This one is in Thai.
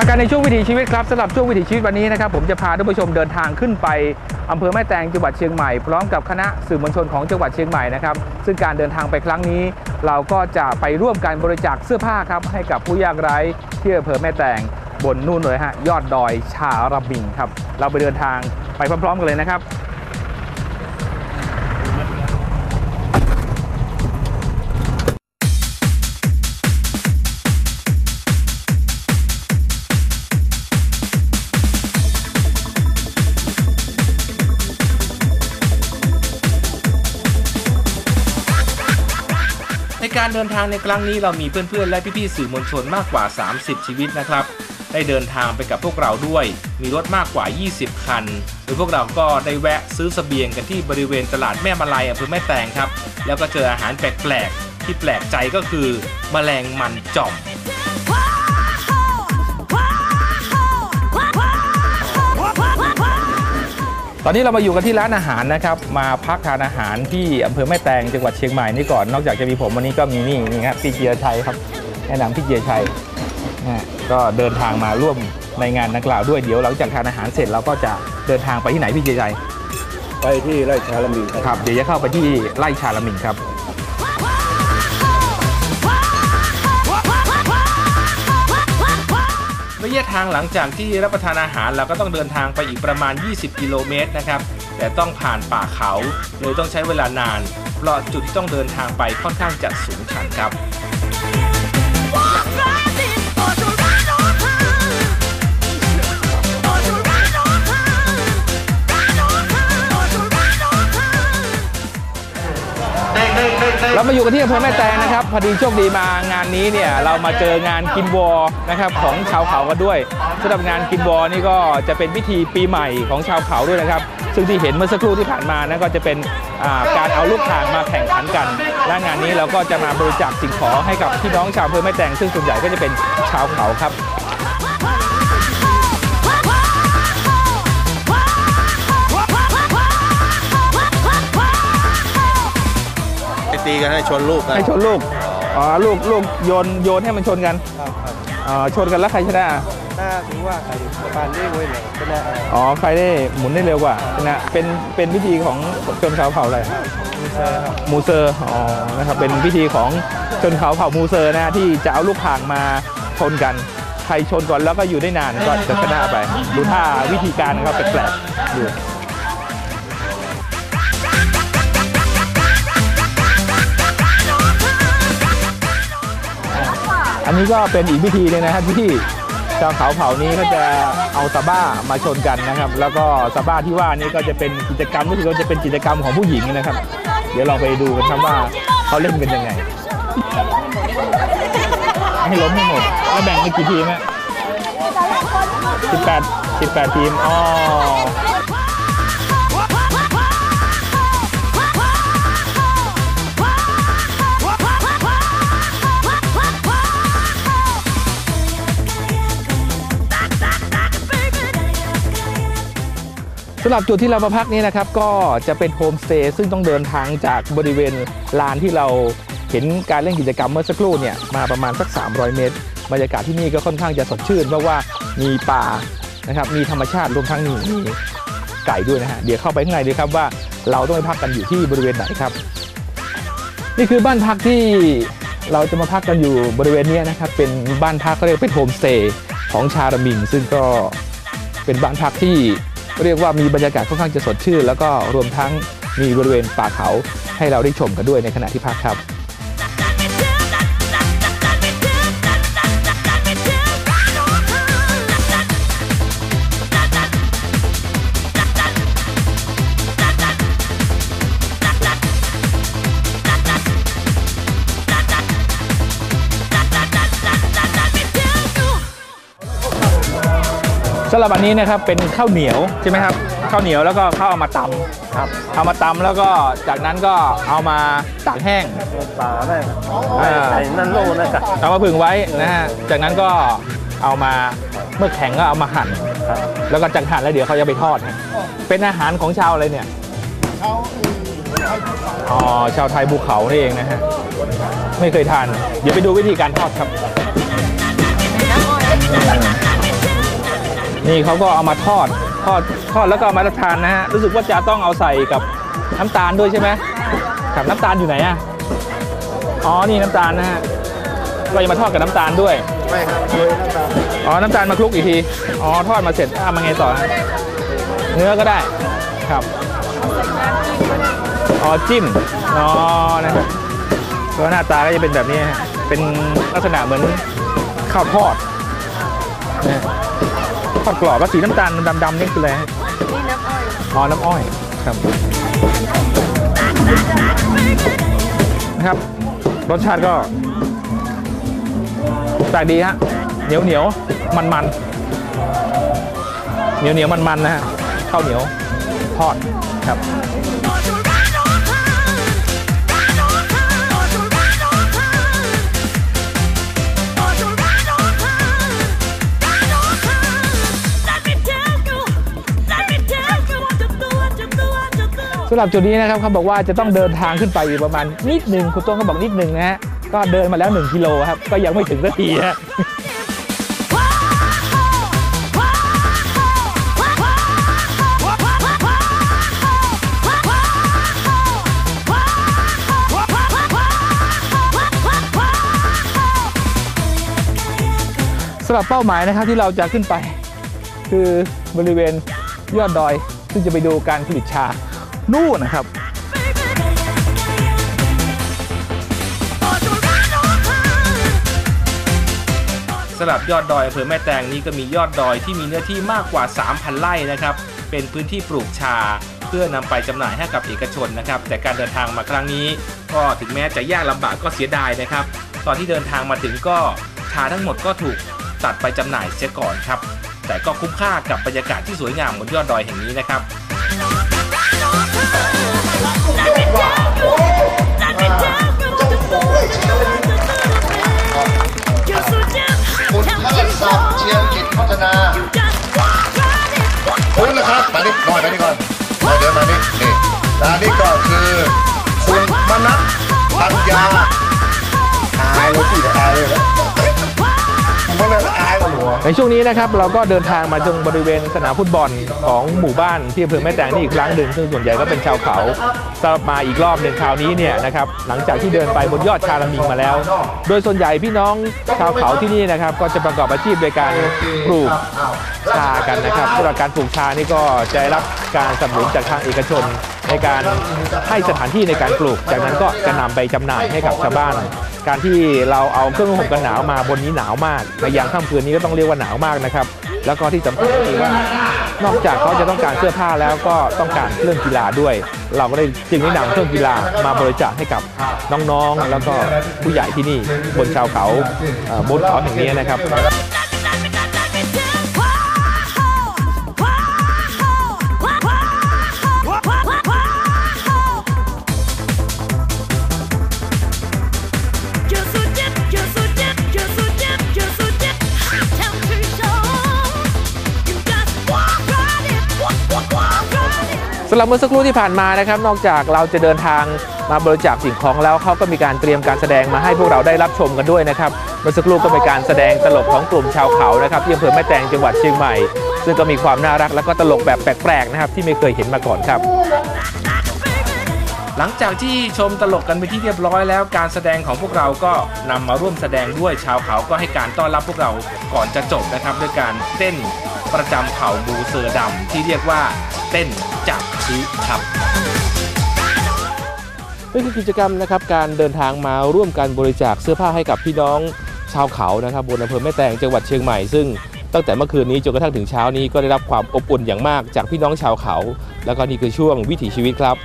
มากันในช่วงวิถีชีวิตครับสำหรับช่วงวิถีชีวิตวันนี้นะครับผมจะพาท่านผู้ชมเดินทางขึ้นไปอำเภอแม่แตงจังหวัดเชียงใหม่พร้อมกับคณะสื่อมวลชนของจังหวัดเชียงใหม่นะครับซึ่งการเดินทางไปครั้งนี้ เราก็จะไปร่วมกันบริจาคเสื้อผ้าครับให้กับผู้ยากไร้ที่อำเภอแม่แตงบนนู่นเลยฮะยอดดอยชาระบิงครับเราไปเดินทางไปพร้อมๆกันเลยนะครับ การเดินทางในครั้งนี้เรามีเพื่อนๆ และพี่ๆสื่อมวลชนมากกว่า 30 ชีวิตนะครับ ได้เดินทางไปกับพวกเราด้วย มีรถมากกว่า 20 คัน โดยพวกเราก็ได้แวะซื้อเสบียงกันที่บริเวณตลาดแม่มาลายอำเภอแม่แตงครับ แล้วก็เจออาหารแปลกๆ ที่แปลกใจก็คือแมลงมันจ่อม อนนี้เรามาอยู่กันที่ร้านอาหารนะครับ มาพักทานอาหารที่อำเภอแม่แตงจังหวัดเชียงใหม่นี่ก่อน นอกจากจะมีผมวันนี้ก็มีนี่นี่ครับพี่เกียร์ชัยครับ แนะนำพี่เกียร์ชัยนะฮะก็เดินทางมาร่วมในงานดังกล่าวด้วยเดี๋ยวหลังจากทานอาหารเสร็จเราก็จะเดินทางไปที่ไหนพี่เกียร์ชัยไปที่ไร่ชาลมีครับครับ เดี๋ยวจะเข้าไปที่ไร่ชาละมิงครับ ระยะทางหลังจากที่รับประทานอาหารเราก็ต้องเดินทางไปอีกประมาณ 20 กิโลเมตรนะครับ แต่ต้องผ่านป่าเขาเลยต้องใช้เวลานาน เพราะจุดที่ต้องเดินทางไปค่อนข้างจะสูงชันครับ เรามาอยู่กันที่อำเภอแม่แตงนะครับพอดีโชคดีมางานนี้เนี่ยเรามาเจองานกินวอนะครับของชาวเขากันด้วยสำหรับงานกินวอนี่ก็จะเป็นพิธีปีใหม่ของชาวเขาด้วยนะครับ ซึ่งที่เห็นเมื่อสักครู่ที่ผ่านมานะก็จะเป็นการเอาลูกข่างมาแข่งขันกันและงานนี้เราก็จะมาบริจาคสิ่งของให้กับพี่น้องชาวอำเภอแม่แตงซึ่งส่วนใหญ่ก็จะเป็นชาวเขาครับ ตีกันให้ชนลูกกันให้ชนลูก อ๋อ ลูกลูกโยนโยนให้มันชนกันอ๋อชนกันแล้วใครชนะ น่าถือว่าใครการนี้ไว้เลยก็ได้อ๋อ ใครได้หมุนได้เร็วกว่าชนะ เป็นเป็นพิธีของชนเขาเผ่าอะไรมีเซอร์ครับมูเซอร์ อ๋อ นะครับ เป็นพิธีของชนเขาเผ่ามูเซอร์นะฮะที่จะเอาลูกข่างมาชนกัน ใครชนก่อนแล้วก็อยู่ได้นานก็จะชนะไป ดูท่าวิธีการเขาแปลกๆดูอัน นี้ก็เป็นอีกพิธีหนึงนะครับที่ชาวเขาเผ่านี้ก็จะเอาซาบ้ามาชนกันนะครับ แล้วก็ซาบ้าที่ว่านี่ก็จะเป็นกิจกรรมรู้สึกว่าจะเป็นกิจกรรมของผู้หญิงนะครับ เดี๋ยวเราไปดูกันครับว่าเขาเล่นกันยังไง ให้ล้มให้หมดแล้วแบ่งเป็นกี่ทีมฮะสิบแปดสิบแปดทีมอ๋อำหรับจุดที่เรามาพักนี้นะครับก็จะเป็นโฮมสเตย์ซึ่งต้องเดินทางจากบริเวณลานที่เราเห็นการเล่นกิจกรรมเมื่อสักครู่เนี่ยมาประมาณสัก 300 เมตร บรรยากาศที่นี่ก็ค่อนข้างจะสดชื่นเพราะว่ามีป่านะครับมีธรรมชาติรวมทั้งมีมีไก่ด้วยนะฮะเดี๋ยวเข้าไปข้างในดีครับว่าเราต้องไปพักกันอยู่ที่บริเวณไหนครับ นี่คือบ้านพักที่เราจะมาพักกันอยู่บริเวณนี้นะครับเป็นบ้านพักเขาเรียกเป็นโฮมสเตย์ของชารามิงซึ่งก็เป็นบ้านพักที่ เรียกว่ามีบรรยากาศค่อนข้างจะสดชื่นแล้วก็รวมทั้งมีบริเวณป่าเขาให้เราได้ชมกันด้วยในขณะที่พักครับำหรับอันนี้นะครับเป็นข้าวเหนียวใช่ไหมครับข้าวเหนียวแล้วก็ข้าวเอามาตำครับเอามาตำแล้วก็จากนั้นก็เอามาตากแห้งป่าได้อ่าไอ้นั่นโลนะครับเอามาผึ่งไว้นะฮะจากนั้นก็เอามาเมื่อแข็งก็เอามาหั่นแล้วก็จากหั่นแล้วเดี๋ยวเขาจะไปทอดฮะเป็นอาหารของชาวอะไรเนี่ยอ๋อชาวไทยภูเขานี่เองนะฮะไม่เคยทาน เดี๋ยวไปดูวิธีการทอดครับ นี่เขาก็เอามาทอดทอดทอดแล้วก็เอามารับประทานนะฮะรู้สึกว่าจะต้องเอาใส่กับน้ำตาลด้วยใช่ไหมกับน้ำตาลอยู่ไหนอะอ๋อนี่น้ำตาลนะฮะก็จะมาทอดกับน้ำตาลด้วยไม่ครับโดยหน้าตาอ๋อน้ำตาลมาคลุกอีกทีอ๋อทอดมาเสร็จอะมาไงต่อฮะเนื้อก็ได้ครับอ๋อจิ้มอ๋อนะครับก็หน้าตาก็จะเป็นแบบนี้ฮะเป็นลักษณะเหมือนข้าวทอดนะ ทอดกรอบแล้วสีน้ำตาลดำๆนี่คืออะไรนี่น้ำอ้อยอ๋อน้ำอ้อยครับนะครับรสชาติก็แปลกดีฮะเหนียวเหนียวมันมันเหนียวเหนียวมันมันนะฮะข้าวเหนียวทอดครับ สำหรับจุดนี้นะครับเขาบอกว่าจะต้องเดินทางขึ้นไปอยู่ประมาณนิดหนึ่งคุณต้นเขาบอกนิดหนึ่งนะฮะก็เดินมาแล้ว 1 กิโลครับ ก็ยังไม่ถึงสักทีฮะสำหรับเป้าหมายนะครับที่เราจะขึ้นไป คือบริเวณยอดดอย ซึ่งจะไปดูการผลิตชา นู่นนะครับสำหรับยอดดอยอำเภอแม่แตงนี้ก็มียอดดอยที่มีเนื้อที่มากกว่า 3,000 ไร่นะครับ เป็นพื้นที่ปลูกชา เพื่อนำไปจำหน่ายให้กับเอกชนนะครับ แต่การเดินทางมาครั้งนี้ ก็ถึงแม้จะยากลำบากก็เสียดายนะครับ ตอนที่เดินทางมาถึงก็ชาทั้งหมดก็ถูกตัดไปจำหน่ายเสียก่อนครับ แต่ก็คุ้มค่ากับบรรยากาศที่สวยงามบนยอดดอยแห่งนี้นะครับ คุณทักษะเชียงกิจพัฒนาคุณนะครับ มานี่หน่อยมานี่ก่อนมาเดินมานี่นี่อันนี้ก็คือ คุณมนัสปัญญาอายเลยพี่อายเลย นะผมเลยอายกว่าหัวในช่วงนี้นะครับเราก็เดินทางมาจงบริเวณสนามฟุตบอลของหมู่บ้านที่อำเภอแม่แตงนี่อีกครั้งหนึ่งซึ่งส่วนใหญ่ก็เป็นชาวเขาสำหรับมาอีกรอบหนึ่งคราวนี้เนี่ยนะครับหลังจากที่เดินไปบนยอดชาลามิงมาแล้ว โดยส่วนใหญ่พี่น้องชาวเขาที่นี่นะครับก็จะประกอบอาชีพโดยการปลูกชากันนะครับสำหรับการปลูกชานี่ก็จะได้รับการสนับสนุนจากทางเอกชน ในการให้สถานที่ในการปลูก จากนั้นก็จะนำไปจำหน่ายให้กับชาวบ้าน การที่เราเอาเครื่องนุ่งห่มกันหนาวมาบนนี้หนาวมากในยามค่ำคืนนี้ก็ต้องเรียกว่าหนาวมากนะครับ แล้วก็ที่สำคัญก็คือว่านอกจากเขาจะต้องการเสื้อผ้าแล้วก็ต้องการเครื่องกีฬาด้วย เราก็ได้จึงได้นำเครื่องกีฬามาบริจาคให้กับน้องๆ แล้วก็ผู้ใหญ่ที่นี่บนชาวเขาบนเขาแห่งนี้นะครับ สำหรับเมื่อสักครู่ที่ผ่านมานะครับ นอกจากเราจะเดินทางมาบริจาคสิ่งของแล้วเขาก็มีการเตรียมการแสดงมาให้พวกเราได้รับชมกันด้วยนะครับเมื่อสักครู่ก็เป็นการแสดงตลกของกลุ่มชาวเขานะครับที่อำเภอแม่แตงจังหวัดเชียงใหม่ ซึ่งก็มีความน่ารักและก็ตลกแบบแปลกๆนะครับที่ไม่เคยเห็นมาก่อนครับหลังจากที่ชมตลกกันไปที่เรียบร้อยแล้วการแสดงของพวกเราก็นำมาร่วมแสดงด้วยชาวเขาก็ให้การต้อนรับพวกเราก่อนจะจบนะครับ ด้วยการเต้นประจำเผ่าบูเซอร์ดำที่เรียกว่า เต้นจับชี้ครับนี่คือกิจกรรมนะครับการเดินทางมาร่วมกันบริจาคเสื้อผ้าให้กับพี่น้องชาวเขานะครับบนอำเภอแม่แตงจังหวัดเชียงใหม่ซึ่งตั้งแต่เมื่อคืนนี้จนกระทั่งถึงเช้านี้ก็ได้รับความอบอุ่นอย่างมากจากพี่น้องชาวเขา แล้วก็นี่คือช่วงวิถีชีวิตครับ